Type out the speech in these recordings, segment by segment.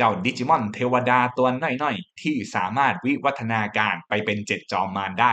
เจ้าดิจิมอนเทวดาตัวน้อยๆ ที่สามารถวิวัฒนาการไปเป็นเจ็ดจอมมารได้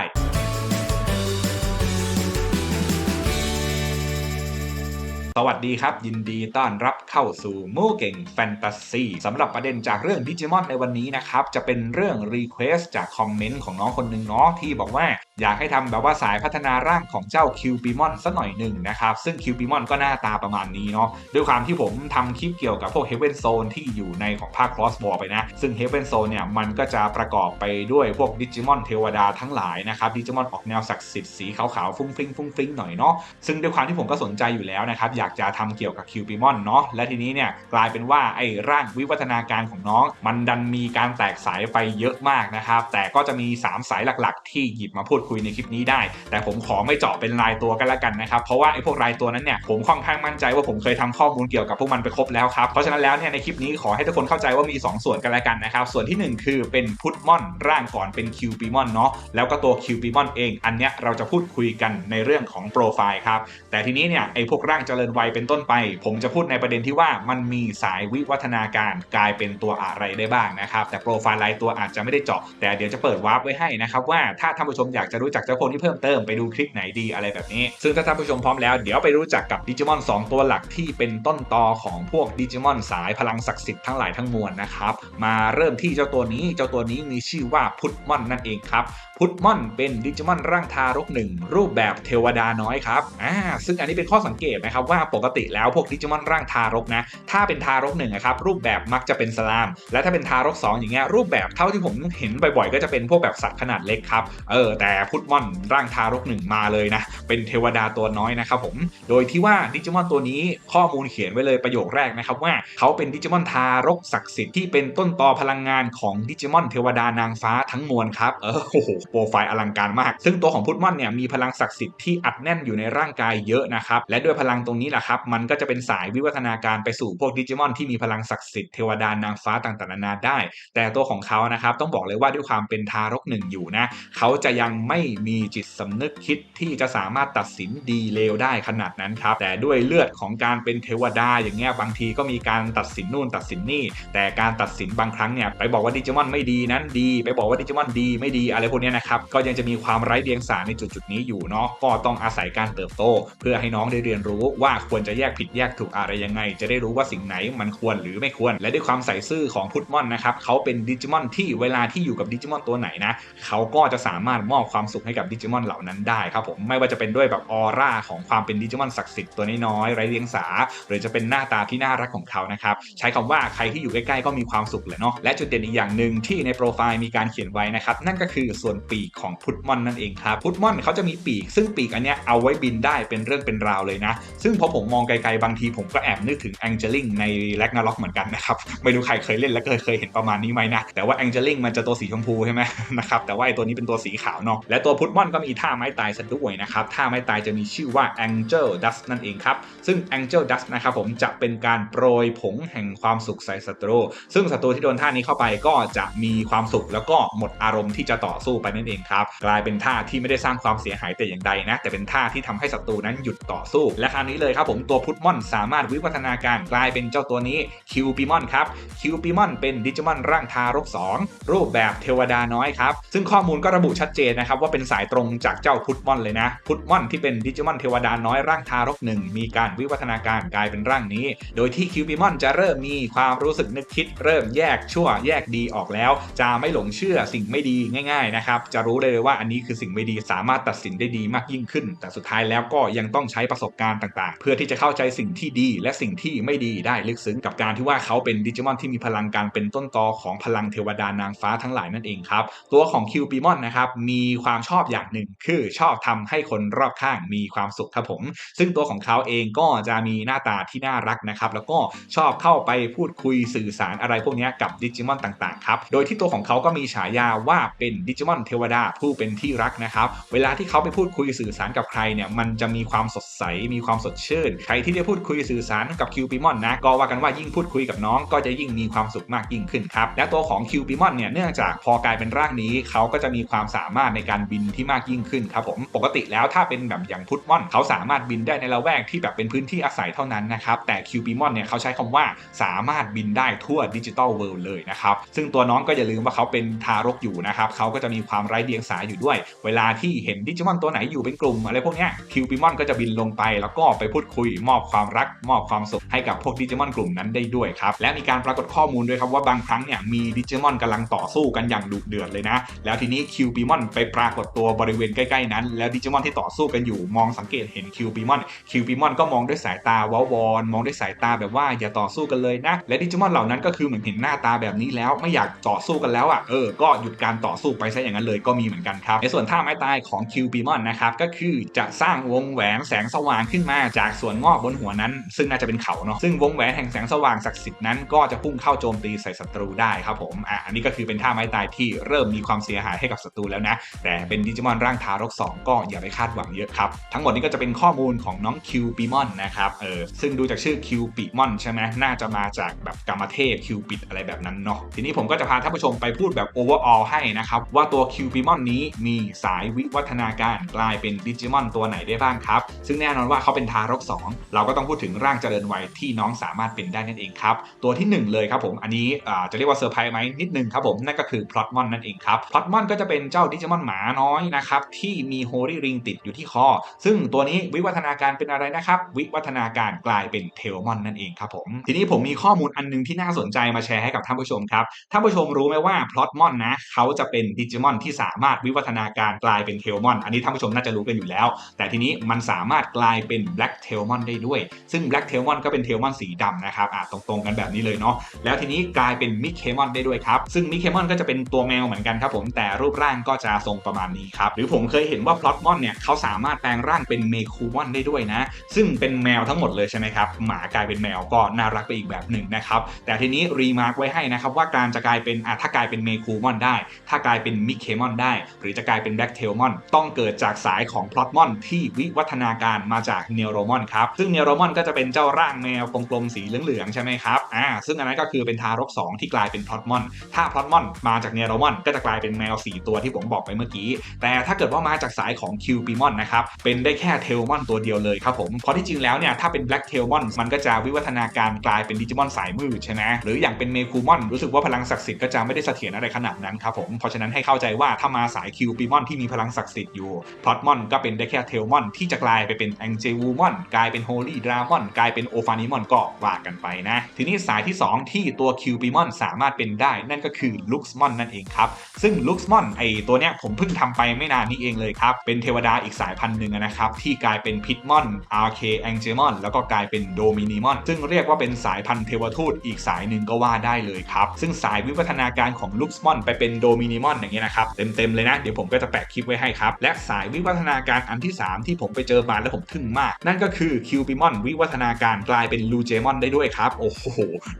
สวัสดีครับ ยินดีต้อนรับเข้าสู่มู่เก่งแฟนตาซีสำหรับประเด็นจากเรื่องดิจิมอนในวันนี้นะครับ จะเป็นเรื่องรีเควสจากคอมเมนต์ของน้องคนหนึ่งเนาะที่บอกว่าอยากให้ทำแบบว่าสายพัฒนาร่างของเจ้าคิวปิมอนสักหน่อยหนึ่งนะครับ ซึ่งคิวปิมอนก็หน้าตาประมาณนี้เนาะด้วยความที่ผมทำคลิปเกี่ยวกับพวกเฮเวนโซนที่อยู่ในของภาคครอสบอไปนะ ซึ่งเฮเวนโซนเนี่ยมันก็จะประกอบไปด้วยพวกดิจิมอนเทวดาทั้งหลายนะครับดิจิมอนออกแนวศักดิ์สิทธิ์สีขาวๆฟุ้งฟิ้งฟุ้งฟิ้งหน่อยเนาะซึ่งด้วยความที่ผมก็สนใจอยู่แล้วนะครับอยากจะทำเกี่ยวกับคิวปิมอนเนาะและทีนี้เนี่ยกลายเป็นว่าไอ้ร่างวิวัฒนาการของน้อง มันดันมีการแตกสายไปเยอะมากนะครับ แต่ก็จะมี 3 สายหลักๆ ที่หยิบมาพูดคุยในคลิปนี้ได้ แต่ผมขอไม่เจาะเป็นรายตัวกันละกันนะครับ เพราะว่าไอ้พวกรายตัวนั้นเนี่ยผมค่อนข้างมั่นใจว่าผมเคยทำข้อมูลเกี่ยวกับพวกมันไปครบแล้วครับเพราะฉะนั้นแล้วเนี่ยในคลิปนี้ขอให้ทุกคนเข้าใจว่ามี 2 ส่วนกันละกันนะครับส่วนที่ 1 คือเป็นพุทมอนร่างก่อนเป็นคิวปิมอนเนาะแล้วก็ตัวคิวปิมอนเอง อันเนี้ยเราจะพูดคุยกันในเรื่องของโปรไฟล์ครับแต่ทีนี้เนี่ยไอ้พวกร่างเจริญวัยเป็นต้นไป ผมจะพูดในประเด็นที่ว่ามันมีสายวิวัฒนาการกลายเป็นตัวอะไรได้บ้างนะครับ แต่โปรไฟล์รายตัวอาจจะไม่ได้เจาะ แต่เดี๋ยวจะเปิดวาร์ปไว้ให้นะครับว่าถ้าท่านผู้ชมอยากจะรู้จักเจ้าพวกนี้เพิ่มเติมไปดูคลิปไหนดีอะไรแบบนี้ ซึ่งถ้าท่านผู้ชมพร้อมแล้วเดี๋ยวไปรู้จักกับดิจิมอน 2 ตัวหลักที่เป็นต้นตอของพวกดิจิมอนสายพลังศักดิ์สิทธิ์ทั้งหลายทั้งมวลนะครับมาเริ่มที่เจ้าตัวนี้เจ้าตัวนี้มีชื่อว่าพุทมอนนั่นเองครับพุทมอนเป็นดิจิมอนร่างทารกหนึ่งรูปแบบเทวดาน้อยครับอ่าซึ่งอันนี้เป็นข้อสังเกตนะครับว่าปกติแล้วพวกดิจิมอนร่างทารกนะ ถ้าเป็นทารกหนึ่งนะครับรูปแบบมักจะเป็นสลาม และถ้าเป็นทารก 2 อย่างเงี้ยรูปแบบเท่าที่ผมเห็นบ่อยๆก็จะเป็นพวกแบบสัตว์ขนาดเล็กครับเออแต่พุทมอนร่างทารกหนึ่งมาเลยนะเป็นเทวดาตัวน้อยนะครับผมโดยที่ว่าดิจิมอนตัวนี้ข้อมูลเขียนไว้เลยประโยคแรกนะครับว่าเขาเป็นดิจิมอนทารกศักดิ์สิทธิ์ที่เป็นต้นตอพลังงานของดิจิมอนเทวดานางฟ้าทั้งมวลครับเออโอ้โหโปรไฟล์อลังการมาก ซึ่งตัวของพุทมอนเนี่ยมีพลังศักดิ์สิทธิ์ที่อัดแน่นอยู่ในร่างกายเยอะนะครับและด้วยพลังตรงนี้แหละครับมันก็จะเป็นสายวิวัฒนาการไปสู่พวกดิจิมอนที่มีพลังศักดิ์สิทธิ์เทวดานางฟ้าต่างๆนานาได้ แต่ตัวของเขานะครับต้องบอกเลยว่าด้วยความเป็นทารกหนึ่งอยู่นะเขาจะยังไม่มีจิตสำนึกคิดที่จะสามารถตัดสินดีเลวได้ขนาดนั้นครับแต่ด้วยเลือดของการเป็นเทวดาอย่างเงี้ยบางทีก็มีการตัดสินนู่นตัดสินนี่ แต่การตัดสินบางครั้งเนี่ยไปบอกว่าดิจิมอนไม่ดีนั้นดี ไปบอกว่าดิจิมอนดีไม่ดีอะไรพวกนี้นะครับก็ยังจะมีความไร้เดียงสาในจุดจุดๆนี้อยู่เนาะก็ต้องอาศัยการเติบโต เพื่อให้น้องได้เรียนรู้ว่าควรจะแยกผิดแยกถูกอะไรยังไง จะได้รู้ว่าสิ่งไหนมันควรหรือไม่ควร และด้วยความใส่ซื่อของพุทมอนนะครับเขาเป็นดิจิมอนที่เวลาที่อยู่กับดิจิมอนตัวไหนนะเขาก็จะสามารถมอบความสุขให้กับดิจิมอนเหล่านั้นได้ครับผมไม่ว่าจะเป็นด้วยแบบออร่าของความเป็นดิจิมอนศักดิ์สิทธิ์ตัวน้อยๆไร้เดียงสา หรือจะเป็นหน้าตาที่น่ารักของเขานะครับใช้คำว่าใครที่อยู่ใกล้ๆก็มีความสุขเลยเนาะและจุดเด่นอีกอย่างหนึ่งที่ในโปรไฟล์มีการเขียนไว้นะครับนั่นก็คือส่วนปีกของพุทมอนนั่นเองครับพุทมอนเขาจะมีปีก ซึ่งปีกอันเนี้ยเอาไว้บินได้เป็นเรื่องเป็นราวเลยนะ ซึ่งพอผมมองไกลๆบางทีผมก็แอบนึกถึงแองเจลิงในแล็กนาล็อกเหมือนกันนะครับ ไม่รู้ใครเคยเล่นและเคยเคยเห็นประมาณนี้ไหมนะ แต่ว่าแองเจลิงมันจะตัวสีชมพูใช่ไหมนะครับ แต่ว่าไอตัวนี้เป็นตัวสีขาวเนาะ และตัวพุทมอนก็มีท่าไม้ตายซะด้วยนะครับ ท่าไม้ตายจะมีชื่อว่า Angel Dust นั่นเองครับ ซึ่ง Angel Dust นะครับผมจะเป็นการโปรยผงแห่งความสุขใส่ศัตรู ซึ่งศัตรูที่โดนท่านี้เข้าไปก็จะมีความสุขแล้วก็หมดอารมณ์ที่จะต่อสู้ไปนั่นเองครับ กลายเป็นท่าที่ไม่ได้สร้างความเสียหายแต่อย่างใดนะ แต่เป็นท่าที่ทำให้ศัตรูนั้นหยุดต่อสู้ และคราวนี้เลยครับผมตัวพุทมอนสามารถวิวัฒนาการกลายเป็นเจ้าตัวนี้คิวปิมอนครับคิวปิมอนเป็นดิจิมอนร่างทารก 2 รูปแบบเทวดาน้อยครับ ซึ่งข้อมูลก็ระบุชัดเจนนะครับว่าเป็นสายตรงจากเจ้าพุทมอนเลยนะพุทมอนที่เป็นดิจิมอนเทวดาน้อยร่างทารกหนึ่งมีการวิวัฒนาการกลายเป็นร่างนี้ โดยที่คิวปิมอนจะเริ่มมีความรู้สึกนึกคิด เริ่มแยกชั่วแยกดีออกแล้ว จะไม่หลงเชื่อสิ่งไม่ดีง่ายๆนะครับจะรู้เลยว่าอันนี้คือสิ่งไม่ดีสามารถตัดสินได้ดีมากยิ่งขึ้น แต่สุดท้ายแล้วก็ยังต้องใช้ประสบการณ์ต่างๆพื่อที่จะเข้าใจสิ่งที่ดีและสิ่งที่ไม่ดีได้ลึกซึ้งกับการที่ว่าเขาเป็นดิจิมอนที่มีพลังการเป็นต้นตอของพลังเทวดานางฟ้าทั้งหลายนั่นเองครับ ตัวของคิวปิมอนนะครับมีความชอบอย่างหนึ่งคือชอบทำให้คนรอบข้างมีความสุขครับผม ซึ่งตัวของเขาเองก็จะมีหน้าตาที่น่ารักนะครับแล้วก็ชอบเข้าไปพูดคุยสื่อสารอะไรพวกนี้กับดิจิมอนต่างๆครับโดยที่ตัวของเขาก็มีฉายาว่าเป็นดิจิมอนเทวดาผู้เป็นที่รักนะครับเวลาที่เขาไปพูดคุยสื่อสารกับใครเนี่ยมันจะมีความสดใสมีความสดชื่ชื่น ใครที่ได้พูดคุยสื่อสารกับคิวปิมอนนะ ก็ว่ากันว่ายิ่งพูดคุยกับน้องก็จะยิ่งมีความสุขมากยิ่งขึ้นครับ และตัวของคิวปิมอนเนี่ยเนื่องจากพอกลายเป็นร่างนี้ เขาก็จะมีความสามารถในการบินที่มากยิ่งขึ้นครับผมปกติแล้วถ้าเป็นแบบอย่างพุทมอน เขาสามารถบินได้ในละแวกที่แบบเป็นพื้นที่อาศัยเท่านั้นนะครับแต่คิวปิมอนเนี่ยเขาใช้คำว่าสามารถบินได้ทั่วดิจิตอลเวิลด์เลยนะครับซึ่งตัวน้องก็อย่าลืมว่าเขาเป็นทารกอยู่นะครับเขาก็จะมีความไร้เดียงสาอยู่ด้วย เวลาที่เห็นดิจิมอนตัวไหนอยู่เป็นกลุ่มอะไรพวกนี้คิวปิมอนก็จะบินลงไปแล้วก็ไปพูดคุย มอบความรัก มอบความสุขให้กับพวกดิจิมอนกลุ่มนั้นได้ด้วยครับ และมีการปรากฏข้อมูลด้วยครับว่าบางครั้งเนี่ยมีดิจิมอนกำลังต่อสู้กันอย่างดุเดือดเลยนะ แล้วทีนี้คิวปิมอนไปปรากฏตัวบริเวณใกล้ๆนั้น แล้วดิจิมอนที่ต่อสู้กันอยู่มองสังเกตเห็นคิวปิมอนคิวปิมอนก็มองด้วยสายตาวาวอนมองด้วยสายตาแบบว่าอย่าต่อสู้กันเลยนะ และดิจิมอนเหล่านั้นก็คือเหมือนเห็นหน้าตาแบบนี้แล้วไม่อยากต่อสู้กันแล้วอะเออก็หยุดการต่อสู้ไปซะอย่างนั้นเลยก็มีเหมือนกันครับในส่วนท่าไม้ตายของคิวปิมอนนะครับก็คือจะสร้างวงแหวนแสงสว่างขึ้นมาจากส่วนงอกบนหัวนั้น ซึ่งน่าจะเป็นเขาเนาะซึ่งวงแหวนแห่งแสงสว่างศักดิ์สิทธิ์นั้นก็จะพุ่งเข้าโจมตีใส่ศัตรูได้ครับผมอะอันนี้ก็คือเป็นท่าไม้ตายที่เริ่มมีความเสียหายให้กับศัตรูแล้วนะ แต่เป็นดิจิมอนร่างทารก 2 ก็อย่าไปคาดหวังเยอะครับ ทั้งหมดนี้ก็จะเป็นข้อมูลของน้องคิวปิมอนนะครับเออซึ่งดูจากชื่อคิวปิมอนใช่ไหมน่าจะมาจากแบบกรรมเทพคิวปิดอะไรแบบนั้นเนาะทีนี้ผมก็จะพาท่านผู้ชมไปพูดแบบโอเวอร์ออลให้นะครับว่าตัวคิวปิมอนนี้มีสายวิวัฒนาการกลายเป็นดิจิมอนตัวไหนได้บ้างครับซึ่งแน่นอนว่าเขาเป็นทารก2 เราก็ต้องพูดถึงร่างเจริญวัยที่น้องสามารถเป็นได้นั่นเองครับตัวที่ 1 เลยครับผมอันนี้จะเรียกว่าเซอร์ไพรส์ไหมนิดนึงครับผมนั่นก็คือพลอตมอนนั่นเองครับพลอตมอนก็จะเป็นเจ้าดิจิมอนหมาน้อยนะครับที่มีโฮลี่ริงติดอยู่ที่คอ ซึ่งตัวนี้วิวัฒนาการเป็นอะไรนะครับ วิวัฒนาการกลายเป็นเทลมอนนั่นเองครับผมทีนี้ผมมีข้อมูลอันนึงที่น่าสนใจมาแชร์ให้กับท่านผู้ชมครับท่านผู้ชมรู้ไหมว่าพลอตมอนนะเขาจะเป็นดิจิมอนที่สามารถวิวัฒนาการกลายเป็นเทลมอนอันนี้ท่านผู้ชมน่าจะรู้กันอยู่แล้ว แต่ทีนี้มันสามารถกลายเป็นแบล็กเทลมอนได้ด้วย ซึ่งแบล็กเทลมอนก็เป็นเทลมอนสีดำนะครับอ่าตรงๆกันแบบนี้เลยเนาะแล้วทีนี้กลายเป็นมิเคมอนได้ด้วยครับ ซึ่งมิเคมอนก็จะเป็นตัวแมวเหมือนกันครับผมแต่รูปร่างก็จะทรงประมาณนี้ครับหรือผมเคยเห็นว่าพลอตมอนเนี่ยเขาสามารถแปลงร่างเป็นเมคูมอนได้ด้วยนะ ซึ่งเป็นแมวทั้งหมดเลยใช่ไหมครับหมากลายเป็นแมวก็น่ารักไปอีกแบบหนึ่งนะครับแต่ทีนี้รีมาร์กไว้ให้นะครับว่าการจะกลายเป็นอะถ้ากลายเป็นเมคูมอนได้ ถ้ากลายเป็นมิเคมอนได้ หรือจะกลายเป็นแบล็กเทลมอนต้องเกิดจากสายของพลอตมอนที่วิวัฒนาการมาจากเนโรมอนครับซึ่งเนโรมอนก็จะเป็นเจ้าร่างแมวกลมๆสีเหลืองๆใช่ไหมครับอ่าซึ่งอันนั้นก็คือเป็นทารก 2 ที่กลายเป็นพลอตมอน ถ้าพลอตมอนมาจากเนโรมอนก็จะกลายเป็นแมว 4 ตัวที่ผมบอกไปเมื่อกี้ แต่ถ้าเกิดว่ามาจากสายของคิวปิมอนนะครับเป็นได้แค่เทลมอนตัวเดียวเลยครับผมเพราะที่จริงแล้วเนี่ยถ้าเป็นแบล็กเทลมอนมันก็จะวิวัฒนาการกลายเป็นดิจิมอนสายมืดใช่ไหมหรืออย่างเป็นเมคูมอนรู้สึกว่าพลังศักดิ์สิทธิ์ก็จะไม่ได้เสถียรอะไรขนาดนั้นครับผมเพราะฉะนั้นให้เข้าใจว่าถ้ามาสายคิวปิมอนที่มีพลังศักดิ์สิทธิ์อยู่พลอตมอนก็เป็นได้แค่เทลมอนที่จะกลายไปเป็นแองเจวูมอนกลายเป็นโฮลี่ดรามอนกลายเป็นโอฟานิมอนก็ว่ากันไปนะ ทีนี้สายที่ 2 ที่ตัวคิวปิมอนสามารถเป็นได้นั่นก็คือลุกส์มอนนั่นเองครับ ซึ่งลุกส์มอนไอตัวเนี้ยผมเพิ่งทำไปไม่นานนี้เองเลยครับ เป็นเทวดาอีกสายพันธุ์หนึ่งนะครับ ที่กลายเป็นพิทมอนอาร์เคแองเจมอนแล้วก็กลายเป็นโดมินิมอนซึ่งเรียกว่าเป็นสายพันธุ์เทวทูตอีกสายหนึ่งก็ว่าได้เลยครับซึ่งสายวิวัฒนาการของลุกส์มอนไปเป็นโดมินิมอนอย่างเงี้ยนะครับเต็มๆเลยนะ เดี๋ยวผมก็จะแปะคลิปไว้ให้ครับและสายวิวัฒนาการอันที่ 3 ที่ผมไปเจอมาแล้วผมทึ่งมาก นั่นก็คือคิวปิมอนวิวัฒนาการกลายเป็นลูเจมอนได้ด้วยครับ โอ้โห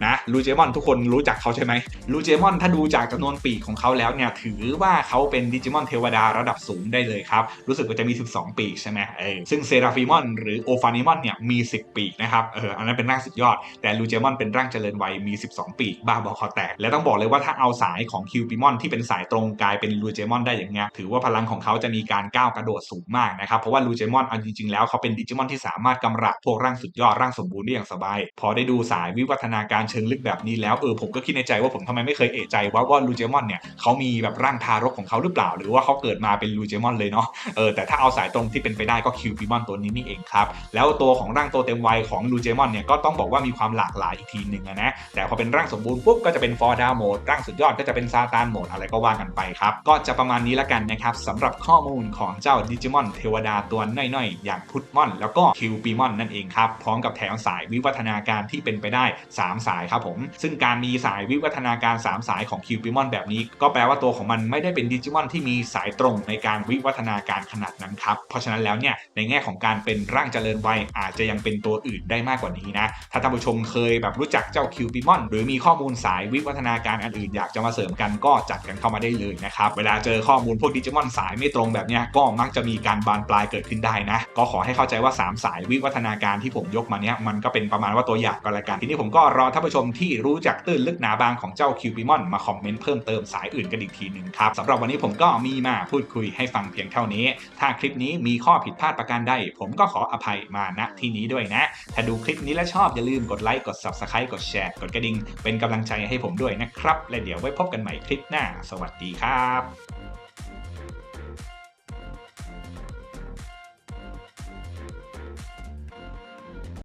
นะลูเจมอนทุกคนรู้จักเขาใช่ไหมลูเจมอนถ้าดูจากจำนวนปีกของเขาแล้วเนี่ยถือว่าเขาเป็นดิจิมอนเทวดาระดับสูงได้เลยครับ รู้สึกว่าจะมี 12 ปีกใช่ไหมเออซึ่งเซราฟิมอนหรือโอฟานิมอนเนี่ยมี 10 ปีกนะครับเอออันนั้นเป็นร่างสุดยอด แต่ลูเจมอนเป็นร่างเจริญวัยมี 12 ปีกบ้าบอคอแตก และต้องบอกเลยว่าถ้าเอาสายของคิวปิมอนที่เป็นสายตรงกลายเป็นลูเจมอนได้อย่างเงี้ยถือว่าพลังของเขาจะมีการก้าวกระโดดสูงมากนะครับเพราะว่าลูเจมอนเอาจริงๆแล้วเขาเป็นดิจิมอนที่สามารถกำราบพวกร่างสุดยอดร่างสมบูรณ์ได้อย่างสบาย พอได้ดูสายวิวัฒนาการเชิงลึกแบบนี้แล้วเออผมก็คิดในใจว่าผมทำไมไม่เคยเอะใจว่าว่าลูเจมอนเนี่ยเขามีแบบร่างทารกของเขาหรือเปล่า หรือว่าเขาเกิดมาเป็นลูเจมอนเลยเนาะเออแต่ถ้าเอาสายตรงที่เป็นไปได้ก็คิวปิมอนตัวนี้นี่เองครับแล้วตัวของร่างตัวเต็มวัยของลูเจมอนเนี่ยก็ต้องบอกว่ามีความหลากหลายอีกทีหนึ่งนะแต่พอเป็นร่างสมบูรณ์ปุ๊บก็จะเป็นฟอร์ดาโหมดร่างสุดยอดก็จะเป็นซาตานโหมดอะไรก็ว่ากันไปครับก็จะประมาณนี้ละกันนะครับสำหรับข้อมูลของเจ้าดิจิมอนเทวดาตัวน้อยๆ อย่างพุทมอน แล้วก็คิวปิมอนนั่นเองครับ พร้อมกับแถมสายวิวัฒนาการที่เป็นไปได้ 3 สายครับผม ซึ่งการมีสายวิวัฒนาการ 3 สายของคิวปิมอนแบบนี้ ก็แปลว่าตัวของมันไม่ได้เป็นดิจิมอนที่มีสายตรงในการวิวัฒนาการขนาดนั้นครับ เพราะฉะนั้นแล้วเนี่ยในแง่ของการเป็นร่างเจริญวัยอาจจะยังเป็นตัวอื่นได้มากกว่านี้นะ ถ้าท่านผู้ชมเคยแบบรู้จักเจ้าคิวปิมอนหรือมีข้อมูลสายวิวัฒนาการอันอื่นอยากจะมาเสริมกันก็จัดกันเข้ามาได้เลยนะครับ เวลาเจอข้อมูลพวกดิจิมอนสายไม่ตรงแบบเนี้ยก็มักจะมีการบานปลายเกิดขึ้นได้นะ ก็ขอให้เข้าใจว่า 3 สายวิวัฒนาการที่ผมยกมาเนี้ยมันก็เป็นประมาณว่าตัวอย่างก็แล้วกัน ทีนี้ผมก็รอท่านผู้ชมที่รู้จักตื้นลึกหนาบางของเจ้าคิวปิมอนมาคอมเมนต์เพิ่มเติมสายอื่นกันอีกทีหนึ่งครับสำหรับวันนี้ผมก็มีมาพูดคุยให้ฟังเพียงเท่านี้ ถ้าคลิปนี้มีข้อผิดพลาดประการใดผมก็ขออภัยมาณที่นี้ด้วยนะ ถ้าดูคลิปนี้แล้วชอบอย่าลืมกดไลค์กด subscribe กดแชร์กดกระดิ่งเป็นกำลังใจให้ผมด้วยนะครับ และเดี๋ยวไว้พบกันใหม่คลิปหน้า สวัสดีครับ